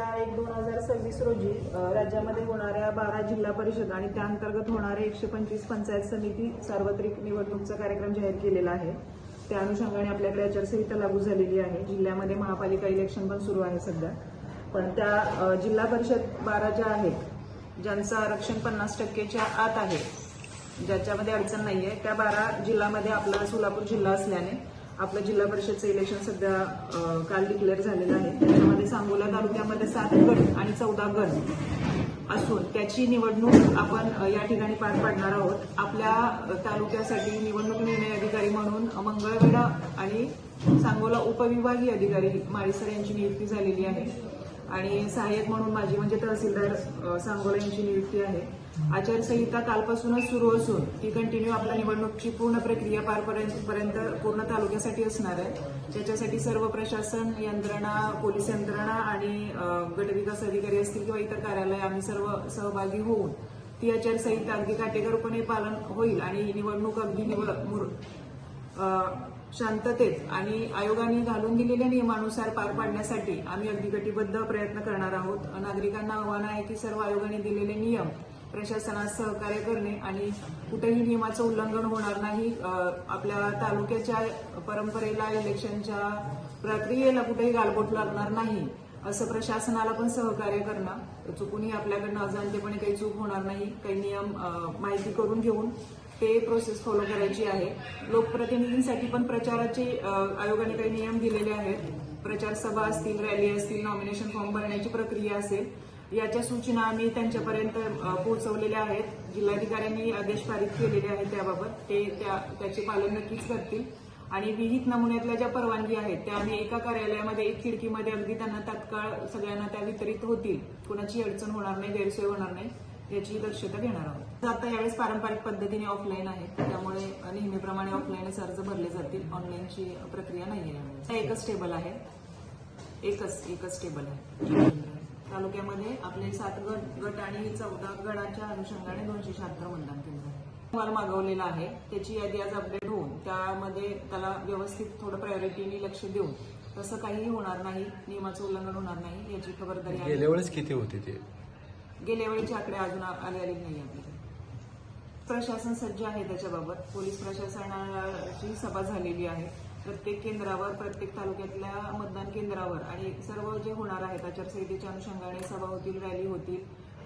तेरा एक दोन हजार सव्वीस रोजी राज्यामध्ये होणाऱ्या बारा जिल्हा परिषद आणि त्या अंतर्गत होणारे एकशे पंचवीस पंचायत समिती सार्वत्रिक निवडणूकचा कार्यक्रम जाहीर केलेला आहे. त्या अनुषंगाने आपल्याकडे आचारसंहिता लागू झालेली आहे. जिल्ह्यामध्ये महापालिका इलेक्शन पण सुरू आहे सध्या. पण त्या जिल्हा परिषद बारा ज्या आहेत ज्यांचं आरक्षण पन्नास टक्केच्या आत आहे ज्याच्यामध्ये अडचण नाही आहे त्या बारा जिल्ह्यामध्ये आपला सोलापूर जिल्हा असल्याने आपलं जिल्हा परिषदचं इलेक्शन सध्या काल डिक्लेअर झालेलं आहे. त्याच्यामध्ये सांगोला तालुक्यामध्ये सात गट आणि चौदा गट असून त्याची निवडणूक आपण या ठिकाणी पार पाडणार आहोत. आपल्या तालुक्यासाठी निवडणूक निर्णय अधिकारी म्हणून मंगळवेढा आणि सांगोला उपविभागीय अधिकारी माळीसर यांची नियुक्ती झालेली आहे. आणि सहाय्यक म्हणून माझी म्हणजे तहसीलदार अ, सांगोला यांची नियुक्ती आहे. आचारसंहिता कालपासूनच सुरू असून ती कंटिन्यू आपल्या निवडणुकीची पूर्ण प्रक्रिया पार पर्यंत पूर्ण तालुक्यासाठी असणार आहे. त्याच्यासाठी सर्व प्रशासन यंत्रणा पोलीस यंत्रणा आणि गटविकास अधिकारी असतील किंवा इतर कार्यालय आम्ही सर्व सहभागी होऊन ती आचारसंहिता अगदी काटेकोरपणे पालन होईल आणि निवडणूक अगदी निवड शांततेत आणि आयोगाने घालून दिलेल्या नियमानुसार पार पाडण्यासाठी आम्ही अगदी कटिबद्ध प्रयत्न करणार आहोत. नागरिकांना आव्हान आहे की सर्व आयोगाने दिलेले नियम प्रशासनास सहकार्य करणे आणि कुठेही नियमाचं उल्लंघन होणार नाही. आपल्या तालुक्याच्या परंपरेला इलेक्शनच्या प्रक्रियेला कुठेही गालबोट लागणार नाही. असं प्रशासनाला पण सहकार्य करणं. चुकूनही आपल्याकडनं अजाणतेपणे काही चूक होणार नाही. काही नियम माहिती करून घेऊन ते प्रोसेस फॉलो करायची आहे. लोकप्रतिनिधींसाठी पण प्रचाराचे आयोगाने काही नियम दिलेले आहेत. प्रचार सभा असतील रॅली असतील नॉमिनेशन फॉर्म भरण्याची प्रक्रिया असेल याच्या सूचना आम्ही त्यांच्यापर्यंत पोहोचवलेल्या आहेत. जिल्हाधिकाऱ्यांनी आदेश पारित केलेले आहेत त्याबाबत. ते त्या त्याचे पालन नक्कीच करतील. आणि विहित नमुन्यातल्या ज्या परवानगी आहेत त्या आम्ही एका कार्यालयामध्ये एक खिडकीमध्ये अगदी त्यांना तात्काळ सगळ्यांना त्या वितरित होतील. कुणाची अडचण होणार नाही गैरसोय होणार नाही याची दक्षता घेणार आहोत. आता यावेळेस पारंपरिक पद्धतीने ऑफलाईन आहे. त्यामुळे नेहमीप्रमाणे ऑफलाईनच अर्ज भरले जातील. ऑनलाईनची प्रक्रिया नाही आहे एकच टेबल आहे. एकच एकच टेबल आहे. तालुक्यामध्ये आपले सात गट गट आणि चौदा गडाच्या अनुषंगाने दोनशे शहात्तर मतदान केंद्र आहे. मागवलेला आहे. त्याची यादी आज अपडेट होऊन त्यामध्ये त्याला व्यवस्थित थोडं प्रायोरिटीने लक्ष देऊन तसं काहीही होणार नाही नियमाचं उल्लंघन होणार नाही याची खबरदारी गेल्या वेळेस किती होते ते? गेल्या वेळेचे आकडे अजून आ- आले आले नाही आपल्याकडे प्रशासन सज्ज आहे त्याच्याबाबत. पोलीस प्रशासनाची सभा झालेली आहे. प्रत्येक केंद्रावर प्रत्येक तालुक्यातल्या मतदान केंद्रावर आणि सर्व जे होणार आहेत आचारसंहितेच्या अनुषंगाने सभा होतील रॅली होतील.